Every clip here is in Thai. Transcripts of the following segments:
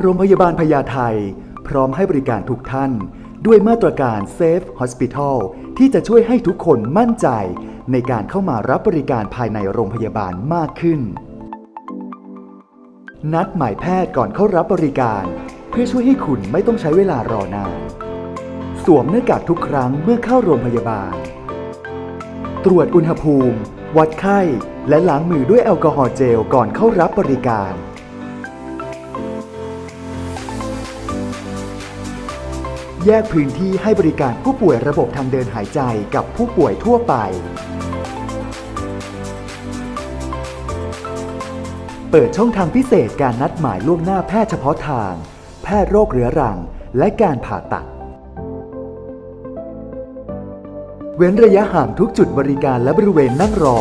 โรงพยาบาลพญาไทพร้อมให้บริการทุกท่าน ด้วยมาตรการ Safe Hospital ที่จะช่วยให้ทุกคนมั่นใจ ในการเข้ามารับบริการภายในโรงพยาบาลมากขึ้น นัดหมายแพทย์ก่อนเข้ารับบริการ เพื่อช่วยให้คุณไม่ต้องใช้เวลารอนาน สวมหน้ากากทุกครั้งเมื่อเข้าโรงพยาบาล ตรวจอุณหภูมิ วัดไข้ และล้างมือด้วยแอลกอฮอล์เจลก่อนเข้ารับบริการ แยกพื้นที่ให้บริการผู้ป่วยระบบทางเดินหายใจกับผู้ป่วยทั่วไป เปิดช่องทางพิเศษการนัดหมายล่วงหน้าแพทย์เฉพาะทาง แพทย์โรคเรื้อรัง และการผ่าตัด เว้นระยะห่างทุกจุดบริการและบริเวณนั่งรอ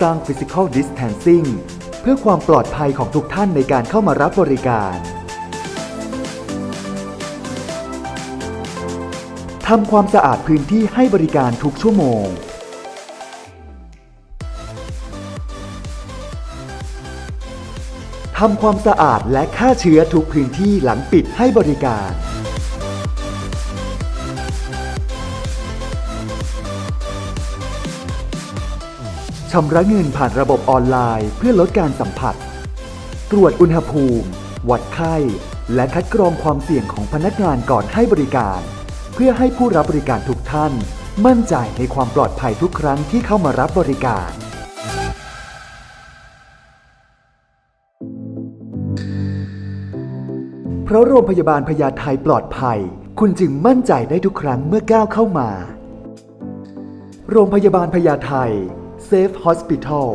สร้าง Physical Distancing เพื่อความปลอดภัยของทุกท่านในการเข้ามารับบริการ ทำความสะอาดพื้นที่ให้บริการทุกชั่วโมง ทำความสะอาดและฆ่าเชื้อทุกพื้นที่หลังปิดให้บริการ ชำระเงินผ่านระบบออนไลน์เพื่อลดการสัมผัส ตรวจอุณหภูมิ วัดไข้ และคัดกรองความเสี่ยงของพนักงานก่อนให้บริการ เพื่อให้ผู้รับบริการทุกท่าน มั่นใจในความปลอดภัยทุกครั้งที่เข้ามารับบริการ เพราะโรงพยาบาลพญาไทปลอดภัย คุณจึงมั่นใจได้ทุกครั้งเมื่อก้าวเข้ามา โรงพยาบาลพญาไท Safe Hospital